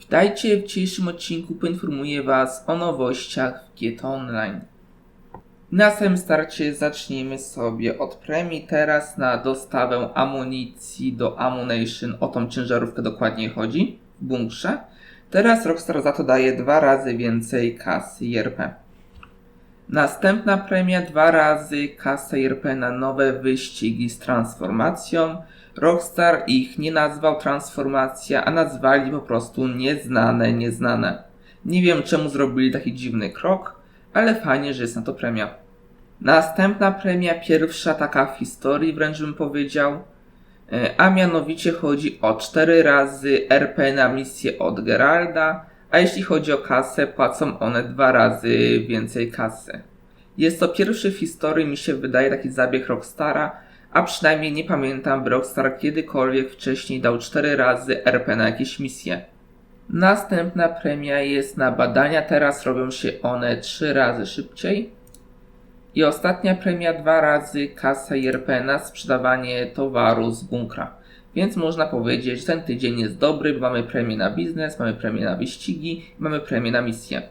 Witajcie w dzisiejszym odcinku, poinformuję Was o nowościach w GT Online. Na samym starcie zacznijmy sobie od premii teraz na dostawę amunicji do Ammunition, o tą ciężarówkę dokładnie chodzi, w bunkrze. Teraz Rockstar za to daje dwa razy więcej kasy IRP. Następna premia dwa razy kasa IRP na nowe wyścigi z transformacją. Rockstar ich nie nazwał transformacja, a nazwali po prostu nieznane, nieznane. Nie wiem czemu zrobili taki dziwny krok, ale fajnie, że jest na to premia. Następna premia, pierwsza taka w historii wręcz bym powiedział, e, a mianowicie chodzi o 4 razy RP na misję od Geralda, a jeśli chodzi o kasę, płacą one dwa razy więcej kasy. Jest to pierwszy w historii, mi się wydaje, taki zabieg Rockstara, a przynajmniej nie pamiętam, by Rockstar kiedykolwiek wcześniej dał 4 razy RP na jakieś misje. Następna premia jest na badania, teraz robią się one 3 razy szybciej. I ostatnia premia dwa razy kasa IRP na sprzedawanie towaru z bunkra. Więc można powiedzieć, że ten tydzień jest dobry, bo mamy premię na biznes, mamy premię na wyścigi, mamy premię na misję.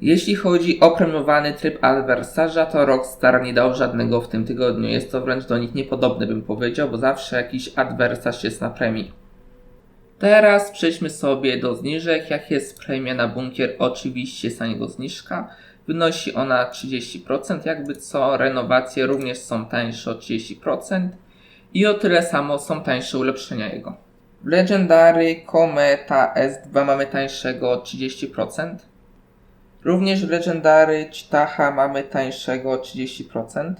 Jeśli chodzi o premiowany tryb adwersarza, to Rockstar nie dał żadnego w tym tygodniu. Jest to wręcz do nich niepodobne, bym powiedział, bo zawsze jakiś adwersarz jest na premii. Teraz przejdźmy sobie do zniżek. Jak jest premia na bunkier, oczywiście jest na niego zniżka. Wynosi ona 30%, jakby co renowacje również są tańsze o 30% i o tyle samo są tańsze ulepszenia jego. W Legendary Kometa S2 mamy tańszego o 30%. Również w Legendary Chitaha mamy tańszego o 30%.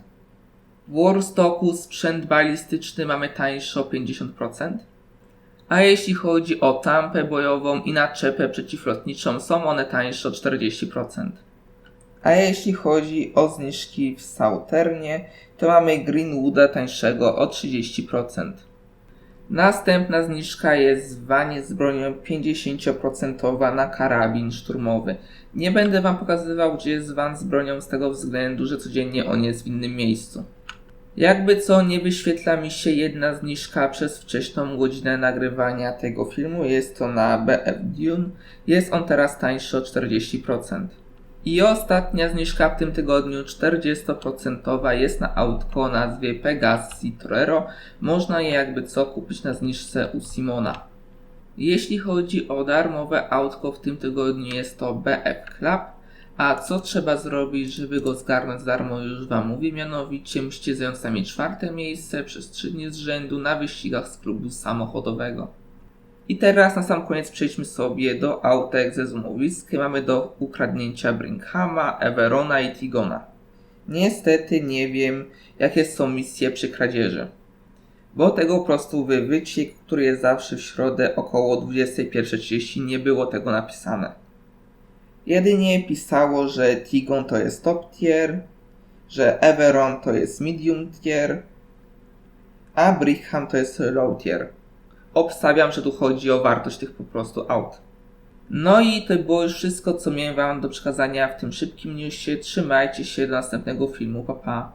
W Warstocku sprzęt balistyczny mamy tańszy o 50%. A jeśli chodzi o tampę bojową i naczepę przeciwlotniczą, są one tańsze o 40%. A jeśli chodzi o zniżki w Sauternie, to mamy Greenwooda tańszego o 30%. Następna zniżka jest w wanie z bronią 50% na karabin szturmowy. Nie będę Wam pokazywał, gdzie jest van z bronią z tego względu, że codziennie on jest w innym miejscu. Jakby co, nie wyświetla mi się jedna zniżka przez wcześną godzinę nagrywania tego filmu. Jest to na BF Dune. Jest on teraz tańszy o 40%. I ostatnia zniżka w tym tygodniu, 40% jest na autko o nazwie Pegasi Torero. Można je jakby co kupić na zniżce u Simona. Jeśli chodzi o darmowe autko w tym tygodniu jest to BF Club. A co trzeba zrobić, żeby go zgarnąć darmo, już Wam mówię. Mianowicie musicie zająć sami czwarte miejsce przez 3 dni z rzędu na wyścigach z klubu samochodowego. I teraz na sam koniec przejdźmy sobie do autek ze złomowisk. Mamy do ukradnięcia Brinkhama, Everona i Tigona. Niestety nie wiem, jakie są misje przy kradzieży. Bo tego po prostu w wyciek, który jest zawsze w środę około 21.30 nie było tego napisane. Jedynie pisało, że Tigon to jest top tier, że Everon to jest medium tier, a Brickham to jest low tier obstawiam, że tu chodzi o wartość tych po prostu aut. No i to było już wszystko, co miałem Wam do przekazania w tym szybkim newsie. Trzymajcie się do następnego filmu. Pa, pa.